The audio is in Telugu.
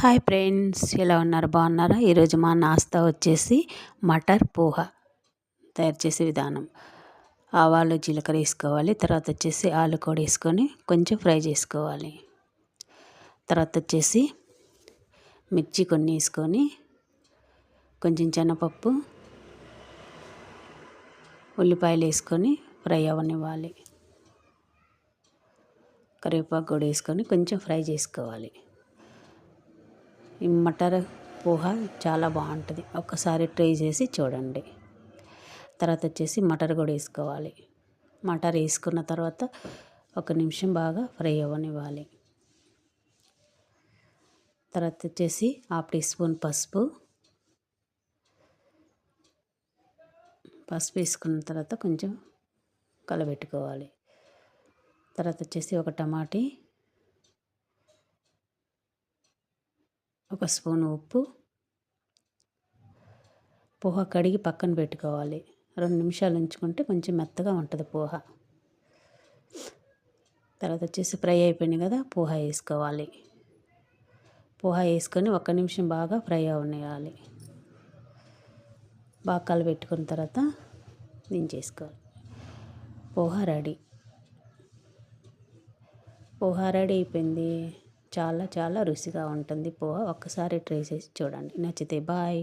హాయ్ ఫ్రెండ్స్ ఎలా ఉన్నారు? బాగున్నారా? ఈరోజు మా నాస్తా వచ్చేసి మటర్ పోహ తయారు చేసే విధానం. ఆవాలు జీలకర్ర వేసుకోవాలి తర్వాత వచ్చేసి ఆలు కూడా వేసుకొని కొంచెం ఫ్రై చేసుకోవాలి. తర్వాత వచ్చేసి మిర్చి కొన్ని వేసుకొని కొంచెం శనగపప్పు ఉల్లిపాయలు వేసుకొని ఫ్రై అవ్వనివ్వాలి. కరివేపాకు కూడా వేసుకొని కొంచెం ఫ్రై చేసుకోవాలి. ఈ మటర్ పోహ చాలా బాగుంటుంది. ఒక్కసారి ట్రై చేసి చూడండి. తర్వాత వచ్చేసి మటర్ కూడా వేసుకోవాలి. మటర్ వేసుకున్న తర్వాత ఒక నిమిషం బాగా ఫ్రై అవ్వనివ్వాలి. తర్వాత వచ్చేసి హాఫ్ టీ స్పూన్ పసుపు. పసుపు వేసుకున్న తర్వాత కొంచెం కలబెట్టుకోవాలి. తర్వాత వచ్చేసి ఒక టమాటీ ఒక స్పూన్ ఉప్పు పోహ కడిగి పక్కన పెట్టుకోవాలి. రెండు నిమిషాలు ఉంచుకుంటే కొంచెం మెత్తగా ఉంటుంది పోహ. తర్వాత వచ్చేసి ఫ్రై అయిపోయింది కదా పోహ వేసుకోవాలి. పోహ వేసుకొని ఒక్క నిమిషం బాగా ఫ్రై అవనియాలి బాగా పెట్టుకున్న తర్వాత దించేసుకోవాలి. పోహ రెడీ. పోహ రెడీ అయిపోయింది. చాలా చాలా రుచిగా ఉంటుంది. పోహ ఒక్కసారి ట్రై చేసి చూడండి. నచ్చితే బాయ్.